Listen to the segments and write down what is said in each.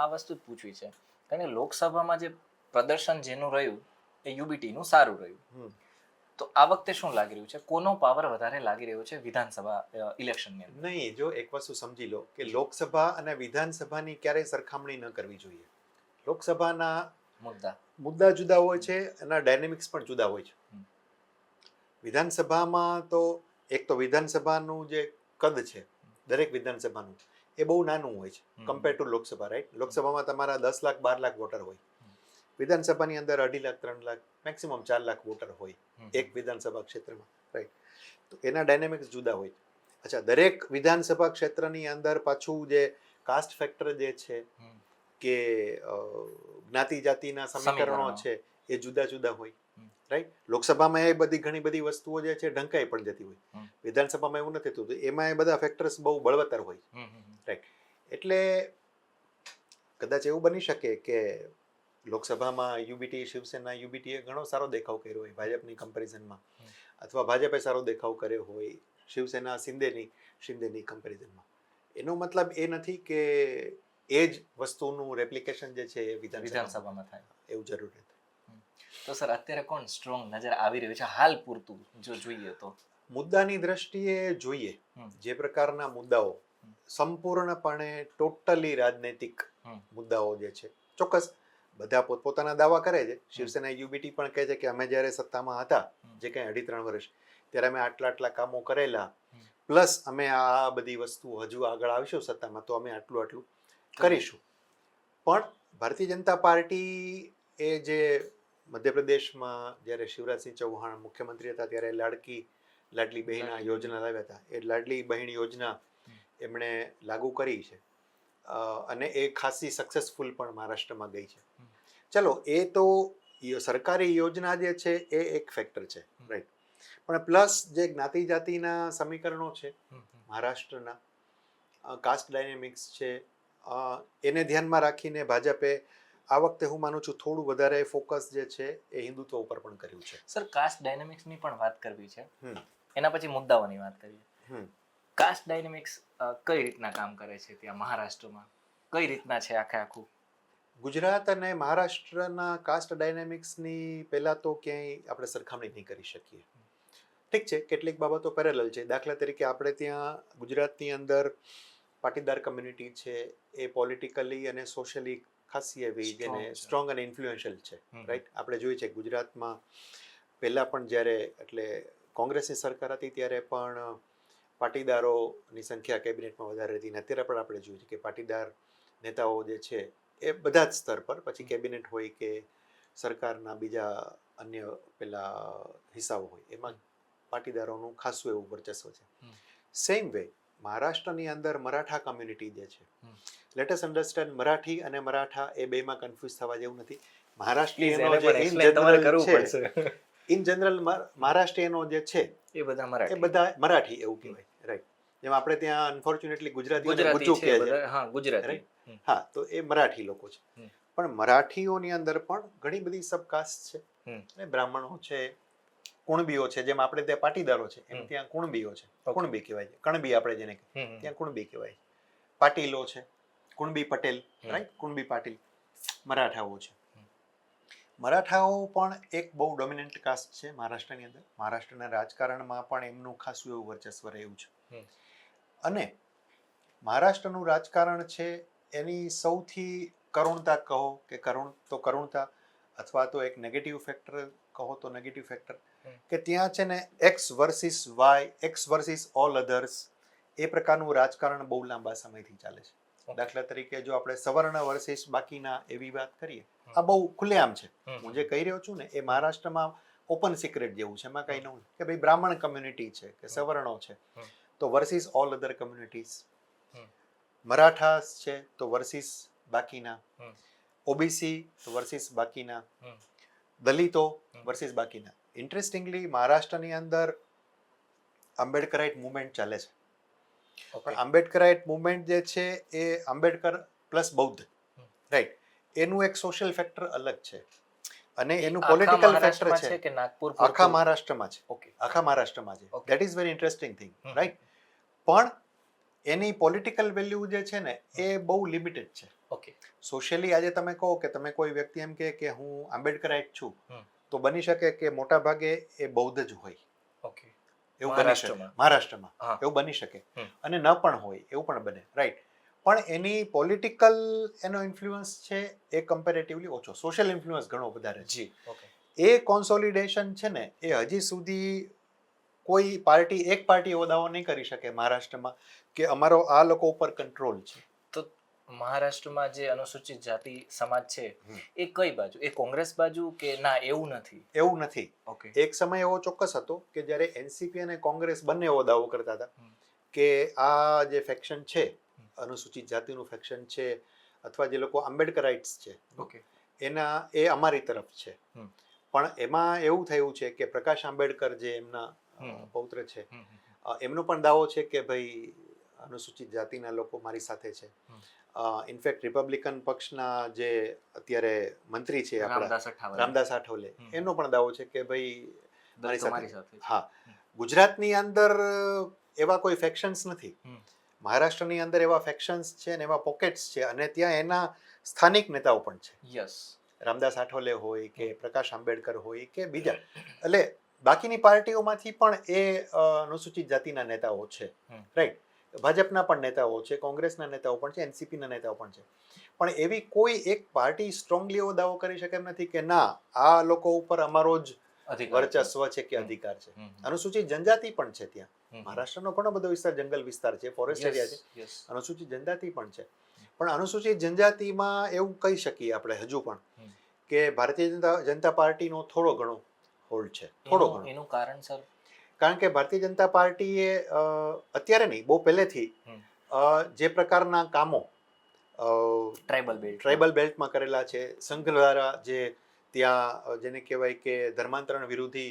આ વસ્તુ જ પૂછવી છે. કારણ કે લોકસભામાં જે પ્રદર્શન જેનું રહ્યું એ યુબીટીનું સારું રહ્યું. તો આ વખતે શું લાગી રહ્યું છે? કોનો પાવર વધારે લાગી રહ્યો છે વિધાનસભા ઇલેક્શનની અંદર? નહીં જો એક વસ્તુ સમજી લો કે લોકસભા અને વિધાનસભાની ક્યારેય સરખામણી ન કરવી જોઈએ. લોકસભાના મુદ્દા. મુદ્દા જુદા હોય છે એના ડાયનેમિક્સ પણ જુદા હોય છે. વિધાનસભામાં તો એક તો વિધાનસભાનું જે કદ છે દરેક વિધાનસભાનું એ બહુ નાનું હોય છે કમ્પેર ટુ લોકસભા રાઈટ લોકસભામાં તમારા દસ લાખ બાર લાખ વોટર હોય. વિધાનસભાની અંદર અઢી લાખ ત્રણ લાખ મેક્સિમમ ચાર લાખ વોટર હોય એક વિધાનસભા ક્ષેત્રમાં રાઈટ તો એના ડાયનેમિક્સ જુદા હોય. અચ્છા દરેક વિધાનસભા ક્ષેત્રની અંદર પાછું જે કાસ્ટ ફેક્ટર જે છે કે જ્ઞાતિ જાતિના સમીકરણો. છે એ જુદા જુદા હોય. રાઈટ લોકસભામાં એ બધી ઘણી બધી વસ્તુઓ જે છે ઢંકાઈ પણ જતી હોય. વિધાનસભામાં એવું નથી થતું. એમાં એ બધા ફેક્ટર્સ બહુ બળવત્તર હોય. હમ. એટલે કદાચ એવું બની શકે કે લોકસભામાં યુબીટી શિવસેના યુબીટીએ ઘણો સારો દેખાવ કર્યો હોય ભાજપની કમ્પેરિઝનમાં. અથવા ભાજપે સારો દેખાવ કર્યો હોય શિવસેના શિંદેની શિંદેની કમ્પેરિઝનમાં એનો મતલબ એ નથી કે એ જ વસ્તુનું રેપ્લિકેશન જે છે એ વિધાનસભામાં થાય. એવું જરૂર નથી. તો સર અત્યારે કોણ સ્ટ્રોંગ નજર આવી રહ્યું છે? હાલ પૂરતું જો જોઈએ તો. મુદ્દાની દ્રષ્ટિએ જોઈએ જે પ્રકારના મુદ્દાઓ સંપૂર્ણપણે ટોટલી રાજનૈતિક મુદ્દાઓ જે છે ચોક્કસ બધા પોતપોતાના દાવા કરે છે. શિવસેના યુબીટી પણ કહે છે કે અમે જ્યારે સત્તામાં હતા જે કંઈ અઢી ત્રણ વર્ષ ત્યારે અમે આટલા આટલા કામો કરેલા. પ્લસ અમે આ બધી વસ્તુ હજુ આગળ આવીશું સત્તામાં તો અમે આટલું આટલું કરીશું. પણ ભારતીય જનતા પાર્ટી એ જે મધ્યપ્રદેશમાં જ્યારે શિવરાજસિંહ ચૌહાણ મુખ્યમંત્રી હતા ત્યારે લાડકી લાડલી બહેન આ યોજના લાવ્યા હતા. એ લાડલી બહેન યોજના એમણે લાગુ કરી છે. અને એ ખાસી સક્સેસફુલ પણ મહારાષ્ટ્રમાં ગઈ છે. ચલો એ તો સરકારી યોજના જે છે એ એક ફેક્ટર છે. રાઈટ પણ પ્લસ જે જ્ઞાતિ જાતિના સમીકરણો છે. મહારાષ્ટ્રના કાસ્ટ ડાયનેમિક્સ છે એને ધ્યાનમાં રાખીને ભાજપે આ વખતે હું માનું છું થોડું વધારે ફોકસ જે છે એ હિન્દુત્વ ઉપર પણ કર્યું છે. સર કાસ્ટ ડાયનેમિક્સની પણ વાત કરવી છે. એના પછી મુદ્દાઓની વાત કરીએ. કાસ્ટ ડાયનેમિક્સ કઈ રીતના કામ કરે છે ત્યાં મહારાષ્ટ્રમાં? કઈ રીતના છે આખે આખું? ગુજરાત અને મહારાષ્ટ્રના કાસ્ટ ડાયનેમિક્સની પહેલાં તો ક્યાંય આપણે સરખામણી નહીં કરી શકીએ. ઠીક છે કેટલીક બાબતો પેરેલલ છે. દાખલા તરીકે આપણે ત્યાં ગુજરાતની અંદર પાટીદાર કમ્યુનિટી છે એ પોલિટિકલી અને સોશિયલી ખાસી એવી જેને છે. સ્ટ્રોંગ અને ઇન્ફ્લુએન્શિયલ છે રાઈટ આપણે જોઈએ છે ગુજરાતમાં પહેલાં પણ જ્યારે એટલે કોંગ્રેસની સરકાર હતી ત્યારે પણ પાટીદારોની સંખ્યા કેબિનેટમાં વધારે હતી અને અત્યારે પણ આપણે જોઈએ છે કે પાટીદાર નેતાઓ જે છે એ બધા જ સ્તર પર પછી કેબિનેટ હોય કે સરકારના બીજા અન્ય પેલા હિસ્સાઓ હોય એમાં પાટીદારોનું ખાસું એવું વર્ચસ્વ છે. સેમ વે મહારાષ્ટ્રની અંદર મરાઠા કમ્યુનિટી જે છે હમ. લેટેસ્ટ અન્ડરસ્ટેન્ડ મરાઠી અને મરાઠા એ બેમાં કન્ફ્યુઝ થવા જેવું નથી. મહારાષ્ટ્રીયનો ઇન જનરલ મહારાષ્ટ્રીયનો જે છે એ બધા એ બધા મરાઠી એવું કહેવાય. રાઈટ જેમ આપણે ત્યાં અનફોર્ચ્યુનેટલી ગુજરાતી ગુજરાતી છે કહે છે. હા ગુજરાતી. હા તો એ મરાઠી લોકો છે. પણ મરાઠીઓની અંદર પણ ઘણી બધી સબકાસ્ટ છે. અને બ્રાહ્મણો છે કુણબીઓ છે જેમ આપણે ત્યાં પાટીદારો છે એમ ત્યાં કુણબીઓ છે. કુણબી કહેવાય છે. કણબી આપણે જેને. ત્યાં કુણબી કહેવાય પાટીલો છે. કુણબી પટેલ રાઈટ કુણબી પાટીલ મરાઠાઓ છે. મરાઠાઓ પણ એક બહુ ડોમિનન્ટ કાસ્ટ છે મહારાષ્ટ્રની અંદર. મહારાષ્ટ્રના રાજકારણમાં પણ એમનું ખાસું એવું વર્ચસ્વ રહ્યું છે. અને મહારાષ્ટ્રનું રાજકારણ છે એની સૌથી કરુણતા કહો કે કરુણ તો કરુણતા અથવા તો એક નેગેટિવ ફેક્ટર કહો તો નેગેટિવ ફેક્ટર કે ત્યાં છે ને X versus Y X versus all others એ પ્રકારનું રાજકારણ બહુ લાંબા સમયથી ચાલે છે. દાખલા તરીકે જો આપણે સવર્ણ વર્સિસ બાકીના એવી વાત કરીએ આ બહુ ખુલ્લેઆમ છે. હું જે કહી રહ્યો છું ને એ મહારાષ્ટ્રમાં ઓપન સિક્રેટ જેવું છે એમાં કંઈ નવું કે ભાઈ બ્રાહ્મણ કમ્યુનિટી છે કે સવર્ણો છે. તો versus all other communities. Marathas છે તો વર્સિસ બાકીના. ઓબીસી તો વર્સિસ બાકીના. દલિતો વર્સિસ બાકીના. ઇન્ટરેસ્ટિંગલી મહારાષ્ટ્રની અંદર આંબેડકરાઇટ મુવમેન્ટ ચાલે છે. પણ આંબેડકરાઇટ મુવમેન્ટ જે છે એ આંબેડકર પ્લસ બૌદ્ધ. રાઈટ એનું એક સોશિયલ ફેક્ટર અલગ છે. અને એનું પોલિટિકલ ફેક્ટર છે. કે નાગપુર આખા મહારાષ્ટ્રમાં છે. ઓકે આખા મહારાષ્ટ્રમાં છે. That is very interesting thing right પણ એની પોલિટિકલ વેલ્યુ જે છે ને એ બહુ લિમિટેડ છે. ઓકે સોશિયલી આજે તમે કહો કે તમે કોઈ વ્યક્તિ એમ કે કે હું આંબેડકરાઇટ છું. તો બની શકે કે મોટા ભાગે એ બૌદ્ધ જ હોય. ઓકે એવું બની શકે. મહારાષ્ટ્રમાં. એવું બની શકે. અને ન પણ હોય એવું પણ બને. રાઈટ પણ એની પોલિટિકલ એનો ઇન્ફ્લુઅન્સ છે એ કમ્પેરેટિવલી ઓછો. સોશિયલ ઇન્ફ્લુઅન્સ ઘણો વધારે છે. જી. એ કોન્સોલિડેશન છે ને એ હજી સુધી કોઈ પાર્ટી એક પાર્ટી એવો દાવો નહીં કરી શકે મહારાષ્ટ્રમાં કે અમારો આ લોકો ઉપર કંટ્રોલ છે. મહારાષ્ટ્રમાં જે અનુસૂચિત જાતિ સમાજ છે એ કઈ બાજુ? એ કોંગ્રેસ બાજુ કે ના એવું નથી? એવું નથી. ઓકે. એક સમય એવો ચોક્કસ હતો કે જ્યારે એનસીપી અને કોંગ્રેસ બંને એવો દાવો કરતા હતા કે આ જે ફેક્શન છે. અનુસૂચિત જાતિનું ફેક્શન છે અથવા જે લોકો આંબેડકરાઇટ્સ છે ઓકે. એના એ અમારી તરફ છે. પણ એમાં એવું થયું છે કે પ્રકાશ આંબેડકર જે એમના પૌત્ર છે એમનો પણ દાવો છે કે ભાઈ અનુસૂચિત જાતિના લોકો મારી સાથે છે. ઇનફેક્ટ રિપબ્લિકન પક્ષના જે અત્યારે મંત્રી છે આપણા રામદાસ આઠવલે. એનો પણ દાવો છે કે ભાઈ મારી સાથે. હા. ગુજરાતની અંદર એવા કોઈ ફેક્શન્સ નથી. મહારાષ્ટ્રની અંદર એવા ફેક્શન્સ છે ને એવા પોકેટ્સ છે અને ત્યાં એના સ્થાનિક નેતાઓ પણ છે. યસ રામદાસ આઠવલે હોય કે પ્રકાશ આંબેડકર હોય કે બીજા. એટલે બાકીની પાર્ટીઓમાંથી પણ એ અનુસૂચિત જાતિના નેતાઓ છે. રાઈટ ભાજપના પણ નેતાઓ છે કોંગ્રેસના નેતાઓ પણ છે એનસીપીના નેતાઓ પણ છે. પણ એવી કોઈ એક પાર્ટી સ્ટ્રોંગલી એવો દાવો કરી શકે એમ નથી કે ના આ લોકો ઉપર અમારો જ વર્ચસ્વ છે કે અધિકાર છે. અનુસૂચિત જનજાતિ પણ છે ત્યાં. મહારાષ્ટ્રનો ઘણો બધો વિસ્તાર જંગલ વિસ્તાર છે ફોરેસ્ટ એરિયા છે. અનુસૂચિત જનજાતિ પણ છે. પણ અનુસૂચિત જનજાતિમાં એવું કહી શકીએ આપણે હજુ પણ કે ભારતીય જનતા જનતા પાર્ટીનો થોડો ઘણો હોલ્ડ છે. થોડો ઘણો. એનું કારણ સર કારણ કે ભારતીય જનતા પાર્ટીએ અત્યારે નહીં બહુ પહેલેથી જે પ્રકારના કામો ટ્રાઇબલ બેલ્ટ ટ્રાઇબલ બેલ્ટમાં કરેલા છે સંઘ દ્વારા જે ત્યાં જેને કહેવાય કે ધર્માંતરણ વિરોધી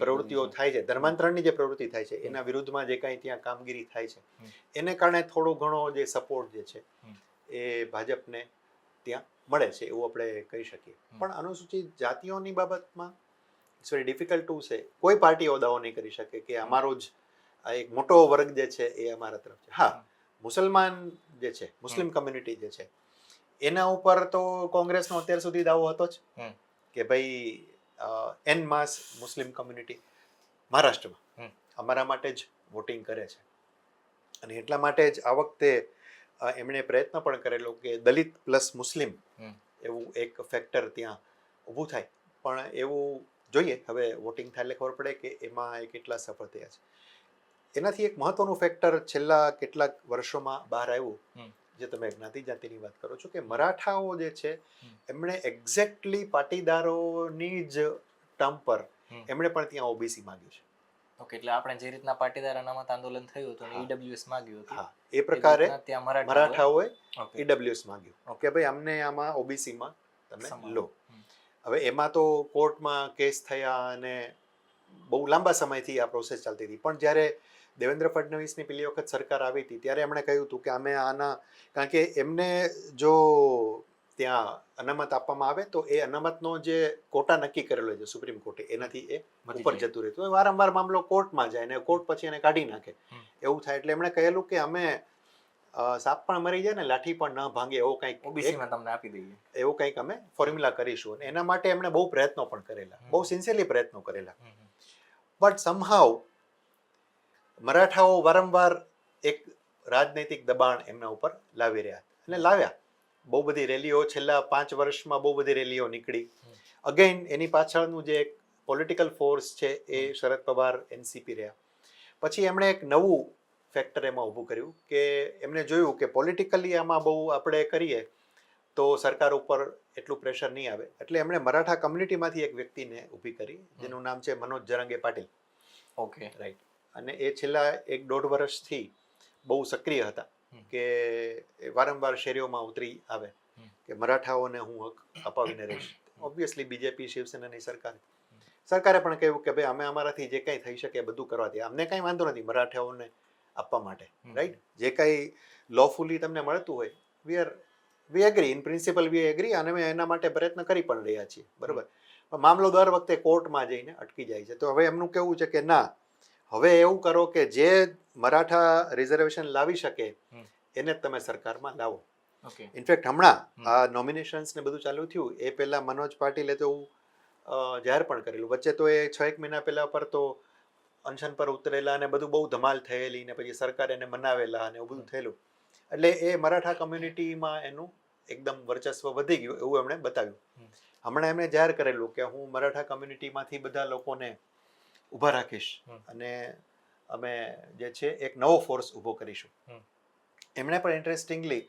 પ્રવૃત્તિઓ થાય છે ધર્માંતરણની જે પ્રવૃત્તિ થાય છે એના વિરુદ્ધમાં જે કાંઈ ત્યાં કામગીરી થાય છે એને કારણે થોડો ઘણો જે સપોર્ટ જે છે એ ભાજપને ત્યાં મળે છે એવું આપણે કહી શકીએ. પણ અનુસૂચિત જાતિઓની બાબતમાં it's very difficult to say કોઈ પાર્ટી એવો દાવો નહીં કરી શકે કે અમારો જ આ એક મોટો વર્ગ જે છે એ અમારા તરફ છે. હા મુસલમાન જે છે મુસ્લિમ કમ્યુનિટી જે છે એના ઉપર તો કોંગ્રેસનો અત્યાર સુધી દાવો હતો જ કે ભાઈ એન માસ મુસ્લિમ કમ્યુનિટી મહારાષ્ટ્રમાં અમારા માટે જ વોટિંગ કરે છે. અને એટલા માટે જ આ વખતે એમણે પ્રયત્ન પણ કરેલો કે દલિત પ્લસ મુસ્લિમ એવું એક ફેક્ટર ત્યાં ઊભું થાય. પણ એવું જોઈએ. હવે વોટિંગ થાય એટલે ખબર પડે કે એમાં એ કેટલા સફળ થયા છે. એનાથી એક મહત્વનું ફેક્ટર છેલ્લા કેટલાક વર્ષોમાં બહાર આવ્યું. જે તમે જ્ઞાતિ જાતિની વાત કરો છો કે મરાઠાઓ જે છે એમણે એક્ઝેક્ટલી પાટીદારોની જ ટર્મ પર એમણે પણ ત્યાં ઓબીસી માંગ્યું છે. ઓકે એટલે આપણે જે રીતના પાટીદાર અનામત આંદોલન થયું હતું ઈડબ્લ્યુએસ માંગ્યું હતું હા. એ પ્રકારે ત્યાં મરાઠાઓએ-. ઈડબ્લ્યુએસ માંગ્યું. ઓકે ભાઈ અમને આમાં ઓબીસીમાં તમે લો. હવે એમાં તો કોર્ટમાં કેસ થયા અને બહુ લાંબા સમયથી આ પ્રોસેસ ચાલતી હતી. પણ જ્યારે દેવેન્દ્ર ફડણવીસની પેલી વખત સરકાર આવી હતી ત્યારે એમણે કહ્યું હતું કે અમે આના કારણ કે એમને જો ત્યાં અનામત આપવામાં આવે તો એ અનામતનો જે કોટા નક્કી કરેલો છે સુપ્રીમ કોર્ટે એનાથી એ ઉપર જતું રહેતું. વારંવાર મામલો કોર્ટમાં જાય ને કોર્ટ પછી એને કાઢી નાખે. એવું થાય એટલે એમણે કહેલું કે અમે સાપ પણ મરી જાય ને લાઠી પણ ન ભાંગે એવો કંઈક ઓબીસીમાં તમને આપી દઈએ. એવો કંઈક અમે ફોર્મ્યુલા કરીશું. અને એના માટે એમણે બહુ પ્રયત્નો પણ કરેલા. બહુ સિન્સિયરલી પ્રયત્નો કરેલા. બટ સમહાવ મરાઠાઓ વારંવાર એક રાજનૈતિક દબાણ એમના ઉપર લાવી રહ્યા અને લાવ્યા. બહુ બધી રેલીઓ છેલ્લા પાંચ વર્ષમાં બહુ બધી રેલીઓ નીકળી. અગેન એની પાછળનું જે એક પોલિટિકલ ફોર્સ છે એ શરદ પવાર એનસીપી રહ્યા. પછી એમણે એક નવું ફેક્ટર એમાં ઊભું કર્યું કે એમણે જોયું કે પોલિટિકલી આમાં બહુ આપણે કરીએ તો સરકાર ઉપર એટલું પ્રેશર નહીં આવે. એટલે એમણે મરાઠા કમ્યુનિટીમાંથી એક વ્યક્તિને ઊભી કરી જેનું નામ છે મનોજ જરંગે પાટીલ. ઓકે. રાઈટ અને એ છેલ્લા એક દોઢ વર્ષથી બહુ સક્રિય હતા કે વારંવાર શેરીઓમાં ઉતરી આવે કે મરાઠાઓને હું હક અપાવીને રહીશ. ઓબ્વિયસલી બીજેપી શિવસેનાની સરકાર. સરકારે પણ કહ્યું કે ભાઈ અમે અમારાથી જે કંઈ થઈ શકે બધું કરવા દે. અમને કાંઈ વાંધો નથી. મરાઠાઓને આપવા માટે રાઈટ જે કાંઈ લોફુલી તમને મળતું હોય we are we agree in principle we agree અને અમે એના માટે પ્રયત્ન કરી પણ રહ્યા છીએ. બરાબર? પણ મામલો દર વખતે કોર્ટમાં જઈને અટકી જાય છે. તો હવે એમનું કેવું છે કે ના હવે એવું કરો કે જે મરાઠા રિઝર્વેશન લાવી શકે એને જ તમે સરકારમાં લાવો. ઓકે. ઇનફેક્ટ હમણાં આ નોમિનેશન્સ ને બધું ચાલુ થયું. એ પહેલા મનોજ પાટીલે તો એવું, જાહેર પણ કરેલું. વચ્ચે તો એ છ એક મહિના પહેલા પર તો અનશન પર ઉતરેલા અને બધું બહુ ધમાલ થયેલી ને પછી સરકારે એને મનાવેલા અને એવું બધું થયેલું. એટલે એ મરાઠા કમ્યુનિટીમાં એનું એકદમ વર્ચસ્વ વધી ગયું એવું એમણે બતાવ્યું. હમણાં એમણે જાહેર કરેલું કે હું મરાઠા કમ્યુનિટીમાંથી બધા લોકોને ઊભા રાખીશ અને અમે જે છે એક નવો ફોર્સ ઊભો કરીશું. એમણે પણ ઇન્ટરેસ્ટિંગલી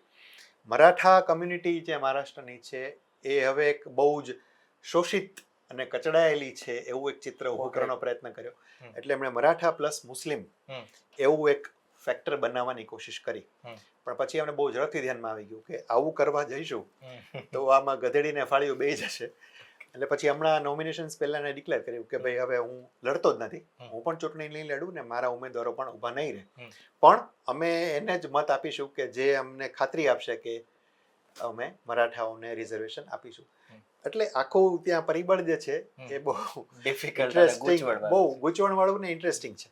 મરાઠા કમ્યુનિટી જે મહારાષ્ટ્રની છે એ હવે એક બહુ જ શોષિત અને કચડાયેલી છે એવું એક ચિત્ર ઊભું કરવાનો પ્રયત્ન કર્યો. એટલે એમણે મરાઠા પ્લસ મુસ્લિમ એવું એક ફેક્ટર બનાવવાની કોશિશ કરી. પણ પછી એમને બહુ ઝડપથી ધ્યાનમાં આવી ગયું કે આવું કરવા જઈશું તો આમાં ગધેડીને ફાળ્યું બે જશે. એટલે પછી હમણાં નોમિનેશન્સ પહેલા એને ડિક્લેર કર્યું કે ભાઈ હવે હું લડતો જ નથી. હું પણ ચૂંટણી નહીં લડું ને મારા ઉમેદવારો પણ ઊભા નહીં રહે. પણ અમે એને જ મત આપીશું કે જે અમને ખાતરી આપશે કે અમે મરાઠાઓને રિઝર્વેશન આપીશું. એટલે આખું ત્યાં પરિબળ જે છે. એ બહુ ડિફિકલ્ટ. બહુ ગૂંચવણ વાળું ને ઇન્ટરેસ્ટિંગ છે.